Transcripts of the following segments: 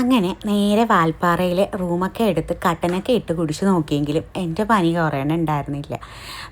അങ്ങനെ നേരെ വാൽപ്പാറയിലെ റൂമൊക്കെ എടുത്ത് കട്ടനൊക്കെ ഇട്ട് കുടിച്ച് നോക്കിയെങ്കിലും എന്റെ പനി കുറയണ ഉണ്ടായിരുന്നില്ല.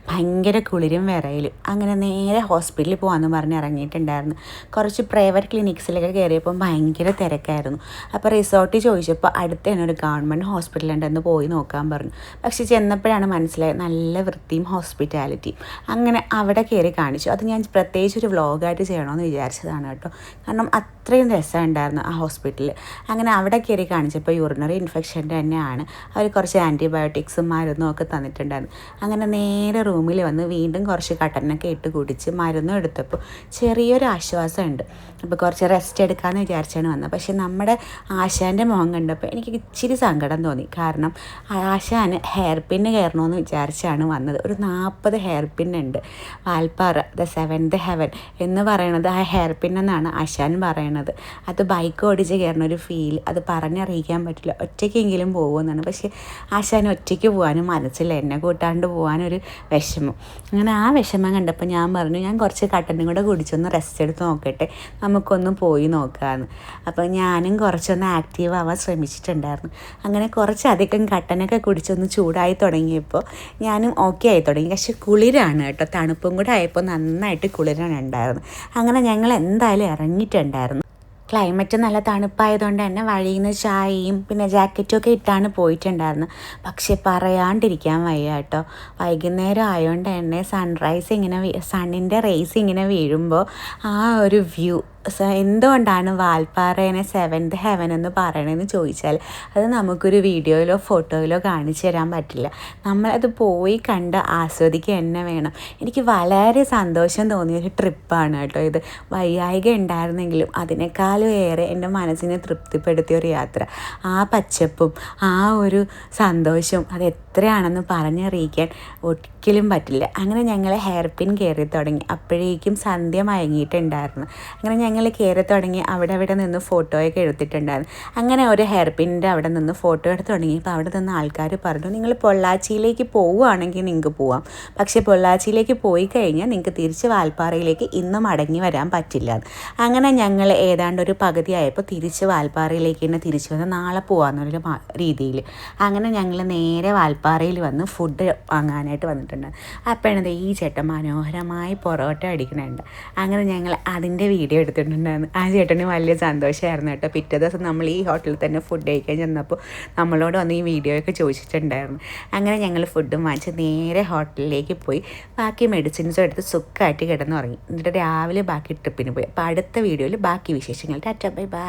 ഭയങ്കര കുളിരും വിറയിലും. അങ്ങനെ നേരെ ഹോസ്പിറ്റലിൽ പോകാമെന്ന് പറഞ്ഞ് ഇറങ്ങിയിട്ടുണ്ടായിരുന്നു. കുറച്ച് പ്രൈവറ്റ് ക്ലിനിക്സിലൊക്കെ കയറിയപ്പോൾ ഭയങ്കര തിരക്കായിരുന്നു. അപ്പോൾ റിസോർട്ടിൽ ചോദിച്ചപ്പോൾ അടുത്ത് തന്നെ ഒരു ഗവൺമെന്റ് ഹോസ്പിറ്റൽ ഉണ്ടെന്ന് പോയി നോക്കാൻ പറഞ്ഞു. പക്ഷെ ചെന്നപ്പോഴാണ് മനസ്സിലായത് നല്ല വൃത്തിയും ഹോസ്പിറ്റാലിറ്റിയും. അങ്ങനെ അവിടെ കയറി കാണിച്ചു. അത് ഞാൻ പ്രത്യേകിച്ച് ഒരു വ്ളോഗായിട്ട് ചെയ്യണമെന്ന് വിചാരിച്ചതാണ് കേട്ടോ. കാരണം അത്രയും രസമുണ്ടായിരുന്നു ആ ഹോസ്പിറ്റലിൽ. അങ്ങനെ അവിടെ കയറി കാണിച്ചപ്പോൾ യൂറിനറി ഇൻഫെക്ഷന്റെ തന്നെയാണ്. അവർ കുറച്ച് ആന്റിബയോട്ടിക്സും മരുന്നും ഒക്കെ തന്നിട്ടുണ്ടായിരുന്നു. അങ്ങനെ നേരെ റൂമിൽ വന്ന് വീണ്ടും കുറച്ച് കട്ടനൊക്കെ ഇട്ട് കുടിച്ച് മരുന്നും എടുത്തപ്പോൾ ചെറിയൊരു ആശ്വാസം ഉണ്ട് അപ്പോൾ കുറച്ച് റെസ്റ്റ് എടുക്കാമെന്ന് വിചാരിച്ചാണ് വന്നത്. പക്ഷേ നമ്മുടെ ആശാന്റെ മുഖം കണ്ടപ്പോൾ എനിക്ക് ഇച്ചിരി സങ്കടം തോന്നി. കാരണം ആശാന് ഹെയർ പിന്ന് കയറണമെന്ന് വിചാരിച്ചാണ് വന്നത്. ഒരു നാൽപ്പത് ഹെയർ പിന്നുണ്ട് വാൽപ്പാറ ദ സെവൻത് ഹെവൻ എന്ന് പറയണത് ആ ഹെയർ പിന്നെന്നാണ് ആശാൻ പറയണത്. അത് ബൈക്ക് ഓടിച്ച് കയറുന്ന ഒരു ഫീൽ അത് പറഞ്ഞറിയിക്കാൻ പറ്റില്ല. ഒറ്റയ്ക്കെങ്കിലും പോകുമെന്നാണ്. പക്ഷേ ആശാൻ ഒറ്റയ്ക്ക് പോകാനും മനസ്സില്ല. എന്നെ കൂട്ടാണ്ട് പോകാനൊരു വിഷമം. അങ്ങനെ ആ വിഷമം കണ്ടപ്പോൾ ഞാൻ പറഞ്ഞു ഞാൻ കുറച്ച് കട്ടനും കൂടെ കുടിച്ചൊന്ന് റെസ്റ്റ് എടുത്ത് നോക്കട്ടെ. നമുക്കൊന്ന് പോയി നോക്കാമെന്ന് അപ്പോൾ ഞാനും കുറച്ചൊന്ന് ആക്റ്റീവ് ആവാൻ ശ്രമിച്ചിട്ടുണ്ടായിരുന്നു. അങ്ങനെ കുറച്ചധികം കട്ടനൊക്കെ കുടിച്ചൊന്ന് ചൂടായി തുടങ്ങിയപ്പോൾ ഞാനും ഓക്കെ ആയി തുടങ്ങി. പക്ഷെ കുളിരാണ് കേട്ടോ. തണുപ്പും കൂടെ ആയപ്പോൾ നന്നായിട്ട് കുളിരാണ് ഉണ്ടായിരുന്നു അങ്ങനെ ഞങ്ങൾ എന്തായാലും ഇറങ്ങിയിട്ടുണ്ടായിരുന്നു. ക്ലൈമറ്റ് നല്ല തണുപ്പായതുകൊണ്ട് തന്നെ വഴിയിൽ നിന്ന് ചായയും പിന്നെ ജാക്കറ്റും ഒക്കെ ഇട്ടാണ് പോയിട്ടുണ്ടായിരുന്നത്. പക്ഷെ പറയാണ്ടിരിക്കാൻ വയ്യ കേട്ടോ. വൈകുന്നേരം ആയതുകൊണ്ട് തന്നെ സൺറൈസ് ഇങ്ങനെ സണ്ണിന്റെ റേസ് ഇങ്ങനെ വീഴുമ്പോൾ ആ ഒരു വ്യൂ എന്തുകൊണ്ടാണ് വാൽപ്പാറേനെ സെവൻത് ഹെവൻ എന്ന് പറയണമെന്ന് ചോദിച്ചാൽ അത് നമുക്കൊരു വീഡിയോയിലോ ഫോട്ടോയിലോ കാണിച്ചു തരാൻ പറ്റില്ല. നമ്മളത് പോയി കണ്ട് ആസ്വദിക്കുക തന്നെ വേണം. എനിക്ക് വളരെ സന്തോഷം തോന്നിയൊരു ട്രിപ്പാണ് കേട്ടോ ഇത്. വയ്യായിക ഉണ്ടായിരുന്നെങ്കിലും അതിനേക്കാളും ഏറെ എന്റെ മനസ്സിനെ തൃപ്തിപ്പെടുത്തിയ ഒരു യാത്ര. ആ പച്ചപ്പും ആ ഒരു സന്തോഷവും അത് എത്രയാണെന്ന് പറഞ്ഞറിയിക്കാൻ ഒരിക്കലും പറ്റില്ല. അങ്ങനെ ഞങ്ങൾ ഹെയർ പിൻ കയറി തുടങ്ങി. അപ്പോഴേക്കും സന്ധ്യ മയങ്ങിയിട്ടുണ്ടായിരുന്നു. അങ്ങനെ ഞങ്ങൾ കയറി തുടങ്ങി അവിടെ അവിടെ നിന്ന് ഫോട്ടോയൊക്കെ എടുത്തിട്ടുണ്ടായിരുന്നു. അങ്ങനെ ഒരു ഹെയർ പിന്നിന്റെ അവിടെ നിന്ന് ഫോട്ടോ എടുത്ത് തുടങ്ങിയപ്പോൾ അവിടെ നിന്ന് ആൾക്കാർ പറഞ്ഞു നിങ്ങൾ പൊള്ളാച്ചിയിലേക്ക് പോവുകയാണെങ്കിൽ നിങ്ങൾക്ക് പോവാം. പക്ഷേ പൊള്ളാച്ചിയിലേക്ക് പോയി കഴിഞ്ഞാൽ നിങ്ങൾക്ക് തിരിച്ച് വാൽപ്പാറയിലേക്ക് ഇന്ന് മടങ്ങി വരാൻ പറ്റില്ല. അങ്ങനെ ഞങ്ങൾ ഏതാണ്ട് ഒരു പകുതി ആയപ്പോൾ തിരിച്ച് വാൽപ്പാറയിലേക്ക് തന്നെ തിരിച്ചു വന്ന് നാളെ പോകാമെന്നൊരു രീതിയിൽ. അങ്ങനെ ഞങ്ങൾ നേരെ വാൽപ്പാറയിൽ വന്ന് ഫുഡ് വാങ്ങാനായിട്ട് വന്നിട്ടുണ്ട്. അപ്പോഴാണ് ഈ ചേട്ടൻ മനോഹരമായി പൊറോട്ട അടിക്കണുണ്ട്. അങ്ങനെ ഞങ്ങൾ അതിന്റെ വീഡിയോ എടുത്തിട്ടുണ്ടായിരുന്നു ആ ചേട്ടന് വലിയ സന്തോഷമായിരുന്നു കേട്ടോ. പിറ്റേ ദിവസം നമ്മൾ ഈ ഹോട്ടലിൽ തന്നെ ഫുഡ് കഴിക്കാൻ ചെന്നപ്പോൾ നമ്മളോട് വന്ന് ഈ വീഡിയോ ഒക്കെ ചോദിച്ചിട്ടുണ്ടായിരുന്നു. അങ്ങനെ ഞങ്ങൾ ഫുഡും വാങ്ങിച്ച് നേരെ ഹോട്ടലിലേക്ക് പോയി. ബാക്കി മെഡിസിൻസും എടുത്ത് സുഖമായിട്ട് കിടന്നുറങ്ങി. എന്നിട്ട് രാവിലെ ബാക്കി ട്രിപ്പിന് പോയി. അപ്പോൾ അടുത്ത വീഡിയോയിൽ ബാക്കി വിശേഷങ്ങൾ. Tata bye bye.